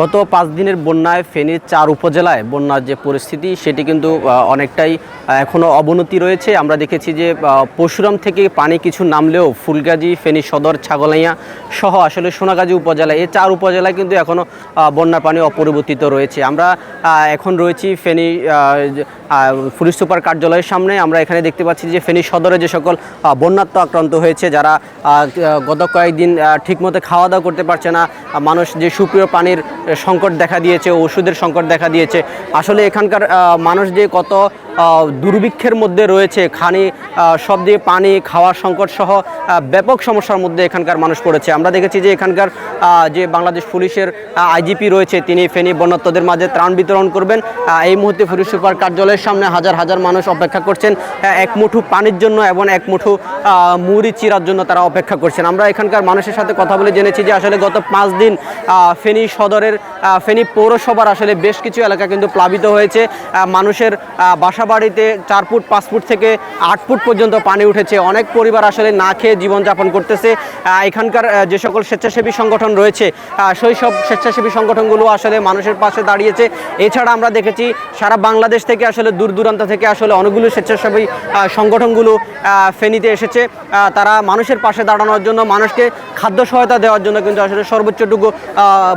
গত পাঁচ দিনের বন্যায় ফেনীর চার উপজেলায় বন্যার যে পরিস্থিতি সেটি কিন্তু অনেকটাই এখনও অবনতি রয়েছে। আমরা দেখেছি যে আহ, পরশুরাম থেকে পানি কিছু নামলেও ফুলগাজী ফেনী সদর ছাগলাইয়া সহ আসলে সোনাগাজী উপজেলা এই চার উপজেলায় কিন্তু এখনও বন্যার পানি অপরিবর্তিত রয়েছে। আমরা এখন রয়েছি ফেনী পুলিশ সুপার কার্যালয়ের সামনে। আমরা এখানে দেখতে পাচ্ছি যে ফেনী সদরে যে সকল বন্যাত্ম আক্রান্ত হয়েছে যারা গত কয়েকদিন ঠিকমতো খাওয়া দাওয়া করতে পারছে না। মানুষ যে সুপ্রিয় পানির সংকট দেখা দিয়েছে, ওষুধের সংকট দেখা দিয়েছে। আসলে এখানকার মানুষ যে কত দুর্ভিক্ষের মধ্যে রয়েছে, খানি সব দিয়ে পানি খাওয়ার সংকট সহ ব্যাপক সমস্যার মধ্যে এখানকার মানুষ পড়েছে। আমরা দেখেছি যে এখানকার যে বাংলাদেশ পুলিশের আইজিপি রয়েছে, তিনি ফেনী বন্যাত্মদের মাঝে ত্রাণ বিতরণ করবেন। এই মুহূর্তে পুলিশ সুপার কার্যালয়ের সামনে হাজার হাজার মানুষ অপেক্ষা করছেন। এক মুঠু পানির জন্য এবং এক মুঠু মুড়ি চিরার জন্য তারা অপেক্ষা করছেন। আমরা এখানকার মানুষের সাথে কথা বলে জেনেছি যে আসলে গত পাঁচ দিন ফেনী সদরের আহ, ফেনী পৌরসভার আসলে বেশ কিছু এলাকা কিন্তু প্লাবিত হয়েছে। মানুষের বাসা বাড়িতে চার ফুট পাঁচ ফুট থেকে আট ফুট পর্যন্ত পানি উঠেছে। অনেক পরিবার আসলে না খেয়ে জীবনযাপন করতেছে। এখানকার যে সকল স্বেচ্ছাসেবী সংগঠন রয়েছে সেই সব স্বেচ্ছাসেবী সংগঠনগুলো আসলে মানুষের পাশে দাঁড়িয়েছে। এছাড়া আমরা দেখেছি সারা বাংলাদেশ থেকে আসলে দূর দূরান্ত থেকে আসলে অনেকগুলো স্বেচ্ছাসেবী সংগঠনগুলো ফেনীতে এসেছে। তারা মানুষের পাশে দাঁড়ানোর জন্য মানুষকে খাদ্য সহায়তা দেওয়ার জন্য কিন্তু আসলে সর্বোচ্চটুকু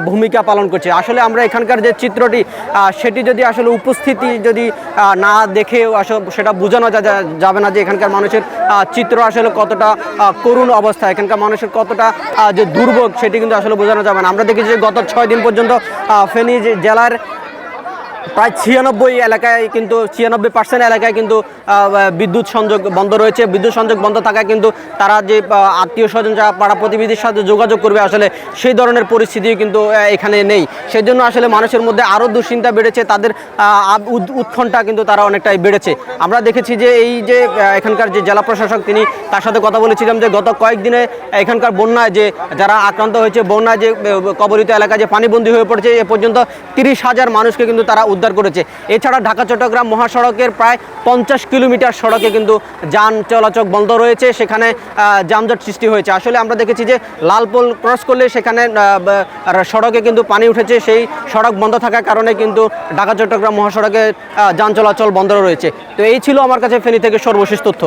ভূমিকা পালন করছে। আসলে আমরা এখানকার যে চিত্রটি সেটি যদি আসলে উপস্থিতি যদি না দেখে আসলে সেটা বোঝানো যাবে না যে এখানকার মানুষের চিত্র আসলে কতটা করুণ অবস্থা, এখানকার মানুষের কতটা যে দুর্ভোগ, সেটি কিন্তু আসলে বোঝানো যাবে না। আমরা দেখেছি যে গত ছয় দিন পর্যন্ত ফেনী জেলার প্রায় ছিয়ানব্বই এলাকায় কিন্তু, ছিয়ানব্বই পার্সেন্ট এলাকায় কিন্তু বিদ্যুৎ সংযোগ বন্ধ রয়েছে। বিদ্যুৎ সংযোগ বন্ধ থাকায় কিন্তু তারা যে আত্মীয় স্বজন যা পাড়া প্রতিবেশীর সাথে যোগাযোগ করবে, আসলে সেই ধরনের পরিস্থিতি কিন্তু এখানে নেই। সেই জন্য আসলে মানুষের মধ্যে আরও দুশ্চিন্তা বেড়েছে। তাদের উৎকণ্ঠা কিন্তু তারা অনেকটাই বেড়েছে। আমরা দেখেছি যে, এই যে এখানকার যে জেলা প্রশাসক, তিনি তার সাথে কথা বলেছিলাম যে, গত কয়েকদিনে এখানকার বন্যায় যে, যারা আক্রান্ত হয়েছে, বন্যায় যে কবলিত এলাকায় যে পানিবন্দী হয়ে পড়েছে, এ পর্যন্ত তিরিশ হাজার মানুষকে কিন্তু তারা উদ্ধার করেছে। এছাড়া ঢাকা, চট্টগ্রাম মহাসড়কের প্রায় পঞ্চাশ কিলোমিটার সড়কে কিন্তু যান চলাচল বন্ধ রয়েছে। সেখানে যানজট সৃষ্টি হয়েছে। আসলে আমরা দেখেছি যে লালপোল ক্রস করলে সেখানে সড়কে কিন্তু পানি উঠেছে। সেই সড়ক বন্ধ থাকার কারণে কিন্তু ঢাকা, চট্টগ্রাম মহাসড়কে যান চলাচল বন্ধ রয়েছে। তো এই ছিল আমার কাছে ফেনী থেকে সর্বশেষ তথ্য।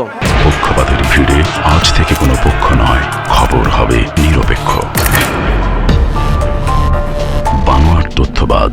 পক্ষপাতের ভিড়ে আজ থেকে কোনো পক্ষ নয়। খবর হবে নিরপেক্ষ। বানোয়ার তথ্যবাদ।